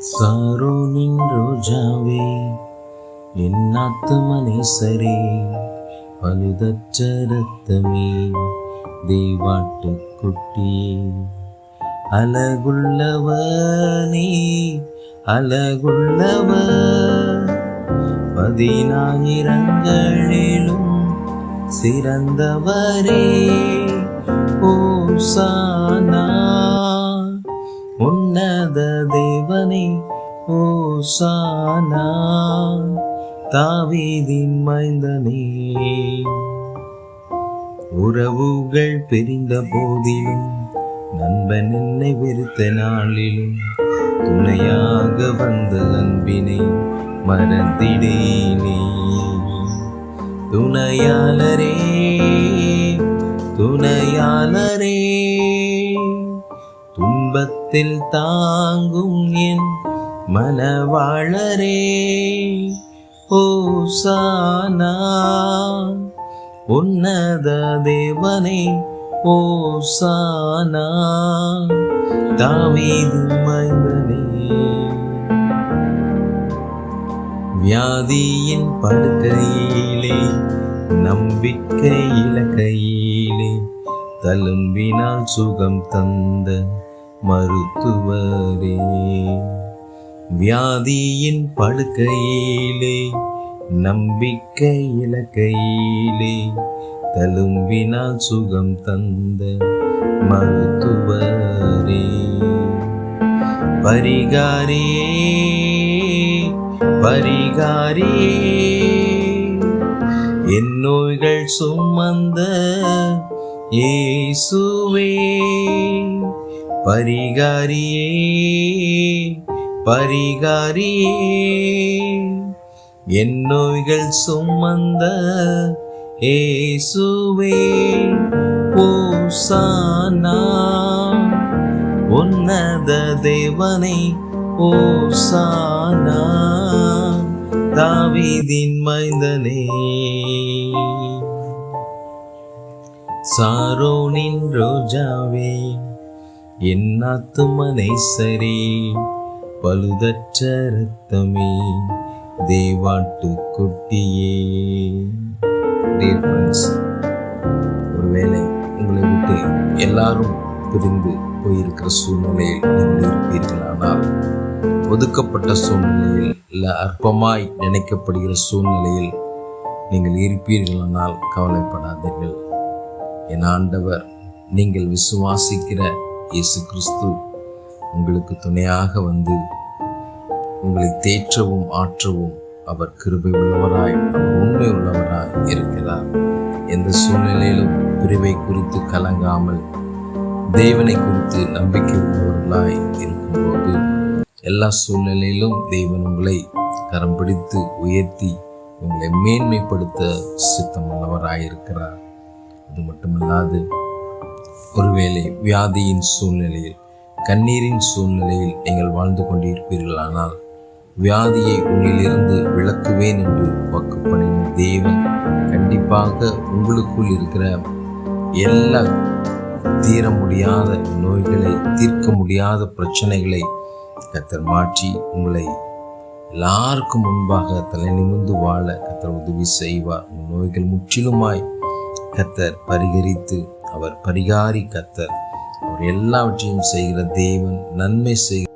சாரோனின் ரோஜாவே என் ஆத்துமனேசரே பழுதற்ற ரத்தமே தெய்வாட்டு குட்டியே அழகுள்ளவனே அழகுள்ளவர் பதினாயிரங்களிலும் சிறந்தவரே ஓசானா உன்னத தேவனே ஓசானா தாவீதின் மைந்தனே. உறவுகள் பிரிந்த போதிலும் நண்பன் என்னை வெறுத்த நாளிலும் துணையாக வந்த அன்பினை மறந்திடேனே துணையாளரே துணையாளரே. துன்பத்தில் தாங்கும் என் மனவாளரே ஓ சானா உன்னத தேவனே ஓ சானா தாவீது மைந்தனே. வியாதியின் படுக்கையிலே நம்பிக்கை இலக்கையிலே தலும்பினால் சுகம் தந்த மருத்துவரே. வியாதியின் படுக்கையிலே நம்பிக்கை இலக்கையிலே தழும்பினால் சுகம் தந்த மருத்துவரே. பரிகாரியே பரிகாரியே என் நோய்கள் சுமந்த ஏசுவே பரிகாரியே பரிகாரியே என் நோய்கள் சுமந்த ஏசுவே ஓசானா உன்னத தேவனை ஓசானா தாவீதின் மைந்தனே சாரோனின் ரோஜாவே என் ஆத்துமனை சரி பழுதற்ற ரத்தமே தேவாட்டு குட்டியே. டியர் ஃப்ரெண்ட்ஸ் ஒருவேளை உங்களை விட்டு எல்லாரும் பிரிந்து போயிருக்கிற சூழ்நிலையில் நீங்கள் இருப்பீர்களானால் ஒதுக்கப்பட்ட சூழ்நிலையில் இல்லை அற்பமாய் நினைக்கப்படுகிற சூழ்நிலையில் நீங்கள் இருப்பீர்களானால் கவலைப்படாதீர்கள். என் ஆண்டவர் நீங்கள் விசுவாசிக்கிற இயேசு கிறிஸ்து உங்களுக்கு துணையாக வந்து உங்களை தேற்றவும் ஆற்றவும் அவர் கிருபை உள்ளவராய் அவர் உண்மை உள்ளவராய் இருக்கிறார். எந்த சூழ்நிலையிலும் பிரிவை குறித்து கலங்காமல் தேவனை குறித்து நம்பிக்கை உள்ளவர்களாய் இருக்கும்போது எல்லா சூழ்நிலையிலும் தேவன் உங்களை கரம் பிடித்து உயர்த்தி உங்களை மேன்மைப்படுத்த சித்தமுள்ளவராயிருக்கிறார் அது மட்டுமல்லாது ஒருவேளை வியாதியின் சூழ்நிலையில் கண்ணீரின் சூழ்நிலையில் நீங்கள் வாழ்ந்து கொண்டிருப்பீர்களானால் வியாதியை உன்னிலிருந்து விளக்குவேன் என்று வாக்கு பண்ணின தேவன் கண்டிப்பாக உங்களுக்குள் இருக்கிற எல்லா தீர முடியாத நோய்களை தீர்க்க முடியாத பிரச்சனைகளை கத்தர் மாற்றி உங்களை எல்லாருக்கும் முன்பாக தலை நிமிர்ந்து வாழ கத்தர் உதவி செய்வார். நோய்கள் முற்றிலுமாய் கத்தர் பரிகரித்து அவர் பரிகாரி கத்தர். அவர் எல்லாவற்றையும் செய்கிற தேவன் நன்மை செய்